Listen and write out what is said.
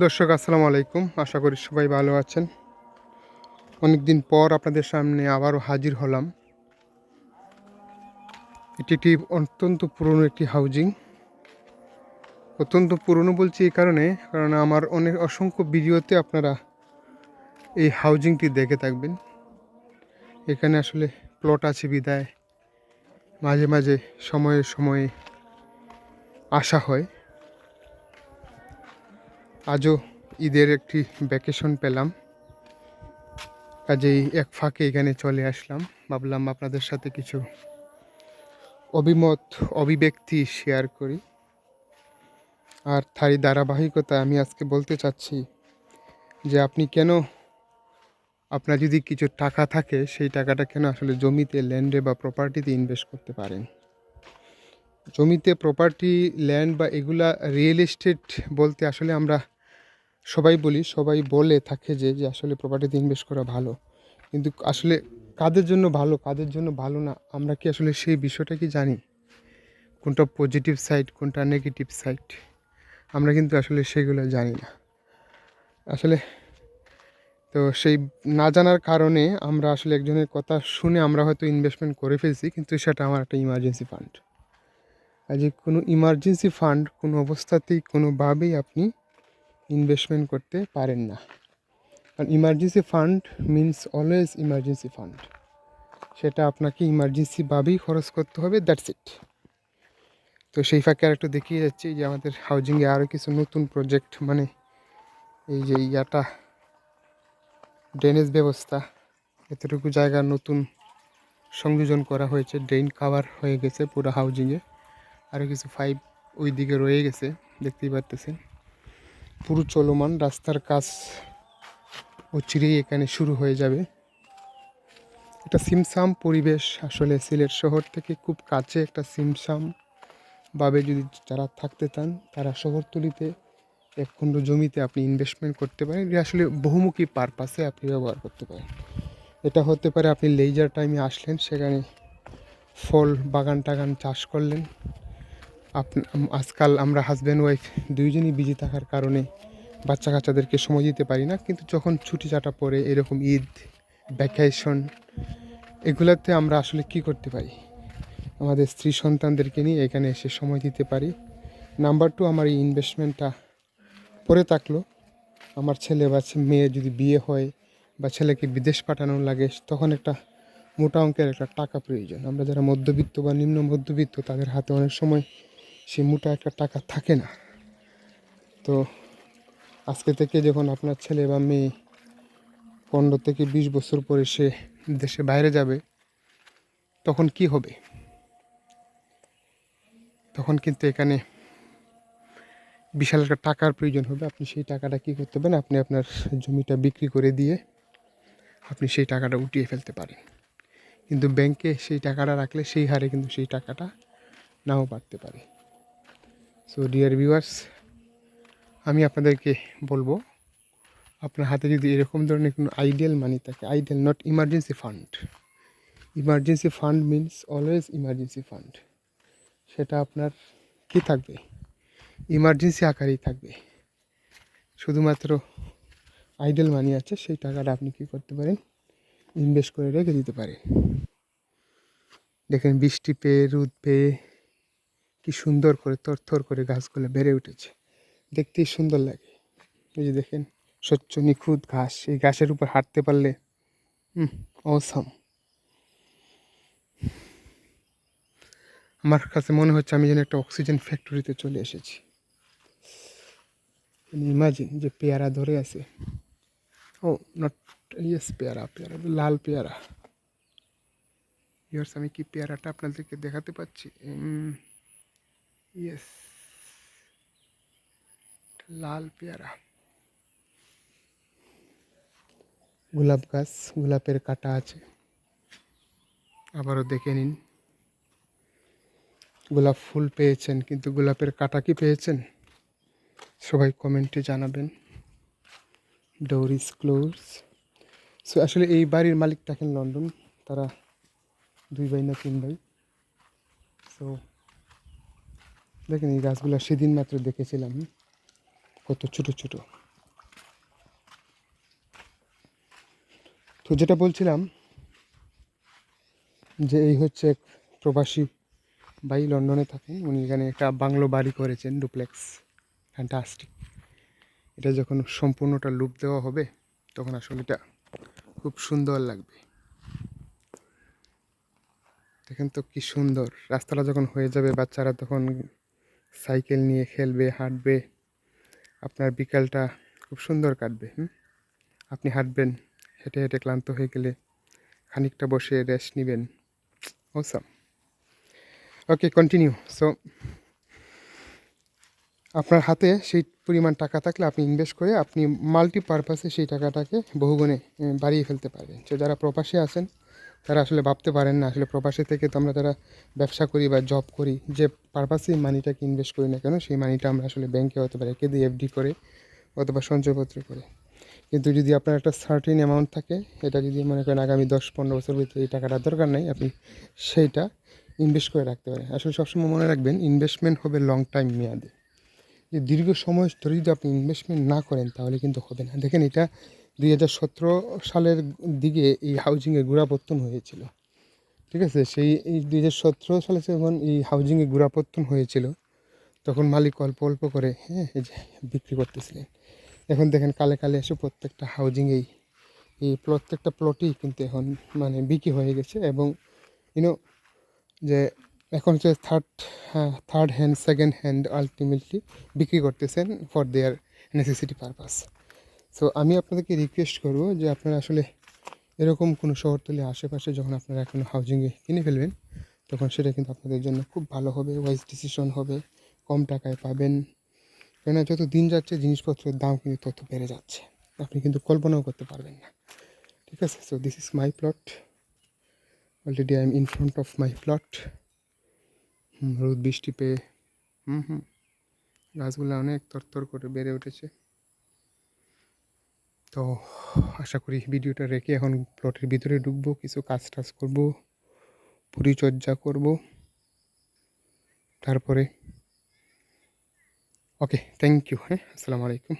দর্শক, আসসালামু আলাইকুম। আশা করি সবাই ভালো আছেন। অনেক দিন পর আপনাদের সামনে আবারও হাজির হলাম। এটি একটি অত্যন্ত পুরনো একটি হাউজিং অত্যন্ত পুরনো বলছি এই কারণে, কারণ আমার অনেক অসংখ্য ভিডিওতে আপনারা এই হাউজিংটি দেখে থাকবেন। এখানে আসলে প্লট আছে বিদায়। মাঝে মাঝে সময়ে সময়ে আসা হয়। আজও ঈদের একটি ভ্যাকেশন পেলাম। কাজেই এক ফাঁকে এখানে চলে আসলাম। ভাবলাম আপনাদের সাথে কিছু অভিমত, অভিব্যক্তি শেয়ার করি। আর তারই ধারাবাহিকতা আমি আজকে বলতে চাচ্ছি যে আপনি কেন, আপনার যদি কিছু টাকা থাকে, সেই টাকাটা কেন আসলে জমিতে ল্যান্ডে বা প্রপার্টিতে ইনভেস্ট করতে পারেন? জমিতে প্রপার্টি ল্যান্ড বা এগুলা রিয়েল এস্টেট বলতে আসলে আমরা সবাই বলি, সবাই বলে থাকে যে যে আসলে প্রপার্টিতে ইনভেস্ট করা ভালো। কিন্তু আসলে কাদের জন্য ভালো, কাদের জন্য ভালো না, আমরা কি আসলে সেই বিষয়টা কি জানি? কোনটা পজিটিভ সাইড কোনটা নেগেটিভ সাইড আমরা কিন্তু আসলে সেগুলো জানি না। আসলে তো সেই না জানার কারণে আমরা আসলে একজনের কথা শুনে আমরা হয়তো ইনভেস্টমেন্ট করে ফেলছি, কিন্তু সেটা আমার একটা ইমার্জেন্সি ফান্ড কাজে কোনো ইমার্জেন্সি ফান্ড কোনো অবস্থাতেই কোনোভাবেই আপনি ইনভেস্টমেন্ট করতে পারেন না। কারণ emergency fund means always emergency fund সেটা আপনাকে ইমার্জেন্সিভাবেই খরচ করতে হবে দ্যাটস ইট তো সেই ফাঁকে আর একটু দেখিয়ে যাচ্ছি যে আমাদের হাউজিংয়ে আরও কিছু নতুন প্রজেক্ট মানে এই যে ইয়াটা ড্রেনেজ ব্যবস্থা, এতটুকু জায়গা নতুন সংযোজন করা হয়েছে ড্রেন কাভার হয়ে গেছে পুরো হাউজিংয়ে আরও কিছু ফাইভ ওই দিকে রয়ে গেছে, দেখতেই পারতেছেন। পুরো চলমান রাস্তার কাজ ও অচিরেই এখানে শুরু হয়ে যাবে। একটা সিমসাম পরিবেশ। আসলে সিলেট শহর থেকে খুব কাছে একটা সিমসাম ভাবে যদি যারা থাকতে চান, তারা শহরতলিতে এক খণ্ড জমিতে আপনি ইনভেস্টমেন্ট করতে পারেন। এটা আসলে বহুমুখী পারপাসে আপনি ব্যবহার করতে পারেন। এটা হতে পারে আপনি লেজার টাইমে আসলেন, সেখানে ফল বাগান টাগান চাষ করলেন। আজকাল আমরা হাজব্যান্ড ওয়াইফ দুইজনই বিজি থাকার কারণে বাচ্চা কাচ্চাদেরকে সময় দিতে পারি না। কিন্তু যখন ছুটি চাটা পড়ে এরকম ঈদ ভ্যাকেশন এগুলোতে আমরা আসলে কি করতে পারি? আমাদের স্ত্রী সন্তানদেরকে নিয়ে এখানে এসে সময় দিতে পারি। নাম্বার টু আমার এই ইনভেস্টমেন্টটা পরে থাকল। আমার ছেলে বা মেয়ে যদি বিয়ে হয় বা ছেলেকে বিদেশ পাঠানো লাগে, তখন একটা মোটা অঙ্কের একটা টাকা প্রয়োজন। আমরা যারা মধ্যবিত্ত বা নিম্ন মধ্যবিত্ত, তাদের হাতে অনেক সময় সেই মোটা একটা টাকা থাকে না। তো আজকে থেকে যখন আপনার ছেলে বা মেয়ে পনেরো থেকে বিশ বছর পরে সে দেশে বাইরে যাবে, তখন কি হবে? তখন কিন্তু এখানে বিশাল একটা টাকার প্রয়োজন হবে। আপনি সেই টাকাটা কী করতে পারেন? আপনি আপনার জমিটা বিক্রি করে দিয়ে আপনি সেই টাকাটা উঠিয়ে ফেলতে পারেন। কিন্তু ব্যাংকে সেই টাকাটা রাখলে সেই হারে কিন্তু সেই টাকাটা নাও বাড়তে পারে। সো ডিয়ার ভিউয়ার্স আমি আপনাদেরকে বলব, আপনার হাতে যদি এরকম ধরনের কোনো আইডিয়াল মানি থাকে ideal not emergency fund emergency fund means always emergency fund সেটা আপনার কি থাকবে? ইমার্জেন্সি আকারেই থাকবে। শুধুমাত্র আইডেল মানি আছে, সেই টাকাটা আপনি কী করতে পারেন? ইনভেস্ট করে রেখে দিতে পারেন। দেখেন, বৃষ্টি পেয়ে রোদ পেয়ে কি সুন্দর করে থর করে গাছগুলো বেড়ে উঠেছে। দেখতেই সুন্দর লাগে। এই যে দেখেন, স্বচ্ছ নিখুঁত ঘাস, এই ঘাসের উপর হাঁটতে পারলে হুম অসাম আমার কাছে মনে হচ্ছে আমি যেন একটা অক্সিজেন ফ্যাক্টরিতে চলে এসেছি। ইমাজিন যে পেয়ারা ধরে আছে। ও নট ইয়েস পেয়ারা পেয়ারা, লাল পেয়ারা। ইয়ার্স আমি কি পেয়ারাটা আপনাদেরকে দেখাতে পাচ্ছি? ইয়েস লাল পেয়ারা গোলাপ গাছ গোলাপের কাটা আছে আবারও দেখে নিন গোলাপ ফুল পেয়েছেন কিন্তু গোলাপের কাটা কি পেয়েছেন সবাই কমেন্টে জানাবেন ডোর ইজ ক্লোজ সো আসলে এই বাড়ির মালিক থাকেন লন্ডন তারা দুই ভাই না তিন ভাই সো দেখেন এই গাছগুলো সেদিন মাত্র দেখেছিলাম, কত ছোট ছোট। তো যেটা বলছিলাম যে এই হচ্ছে এক প্রবাসী ভাই লন্ডনে থাকে, উনি এখানে একটা বাংলো বাড়ি করেছেন, ডুপ্লেক্স, ফ্যান্টাস্টিক। এটা যখন সম্পূর্ণটা লুপ দেওয়া হবে, তখন আসলে এটা খুব সুন্দর লাগবে। দেখেন তো কি সুন্দর, রাস্তাটা যখন হয়ে যাবে, বাচ্চারা তখন সাইকেল নিয়ে খেলবে, হাঁটবে। আপনার বিকালটা খুব সুন্দর কাটবে, হুম? আপনি হাঁটবেন, হেঁটে হেঁটে ক্লান্ত হয়ে গেলে খানিকটা বসে রেস্ট নেবেন। ওসাম ওকে কন্টিনিউ সো আপনার হাতে সেই পরিমাণ টাকা থাকলে আপনি ইনভেস্ট করে আপনি মাল্টিপারপাসে সেই টাকাটাকে বহুগুণে বাড়িয়ে ফেলতে পারবেন। তো যারা প্রবাসে আছেন তারা আসলে ভাবতে পারেন না। আসলে প্রবাসী থেকে তো আমরা যারা ব্যবসা করি বা জব করি, যে পারপাসে মানিটাকে ইনভেস্ট করি না কেন, সেই মানিটা আমরা আসলে ব্যাংকে অথবা রেখে দিই এফডি করে অথবা সঞ্চয়পত্র করে। কিন্তু যদি আপনার একটা সার্টিন অ্যামাউন্ট থাকে, এটা যদি মনে করেন আগামী দশ পনেরো বছর ভিতরে এই টাকাটার দরকার নেই, আপনি সেইটা ইনভেস্ট করে রাখতে পারেন। আসলে সবসময় মনে রাখবেন ইনভেস্টমেন্ট হবে লং টাইম মেয়াদে। যে দীর্ঘ সময় ধরে যদি আপনি ইনভেস্টমেন্ট না করেন, তাহলে কিন্তু হবে না। দেখেন এটা দুই হাজার সতেরো সালের দিকে এই হাউজিংয়ের গোড়াপত্তন হয়েছিল। ঠিক আছে? সেই দুই সালে যখন এই হাউজিংয়ে গোড়াপত্তন হয়েছিল, তখন মালিক অল্প অল্প করে হ্যাঁ এই যে বিক্রি করতেছিলেন। এখন দেখেন কালে কালে এসে প্রত্যেকটা হাউজিংয়েই এই প্রত্যেকটা প্লটই কিন্তু এখন মানে বিক্রি হয়ে গেছে এবং ইউনো যে এখন হচ্ছে third third hand second hand ultimately বিক্রি করতেছেন for their necessity purpose so আমি আপনাদেরকে রিকোয়েস্ট করব যে আপনারা আসলে এরকম কোনো শহরতলি আশেপাশে যখন আপনারা এখন হাউজিংয়ে কিনে ফেলবেন, তখন সেটা কিন্তু আপনাদের জন্য খুব ভালো হবে ওয়াইজ ডিসিশন হবে, কম টাকায় পাবেন। কেননা যত দিন যাচ্ছে, জিনিসপত্রের দাম কিন্তু তত বেড়ে যাচ্ছে। আপনি কিন্তু কল্পনাও করতে পারবেন না। ঠিক আছে? So this is my plot already I am in front of my plot রোদ, বৃষ্টি পেয়ে, হুম হুম। গাছগুলো অনেক তরতর করে বেড়ে উঠেছে। তো আশা করি ভিডিওটা রেখে এখন প্লটের ভিতরে ঢুকবো, কিছু কাজ টাজ করব, পরিচর্যা করব। তারপরে, ওকে থ্যাংক ইউ হ্যাঁ আসসালামু আলাইকুম।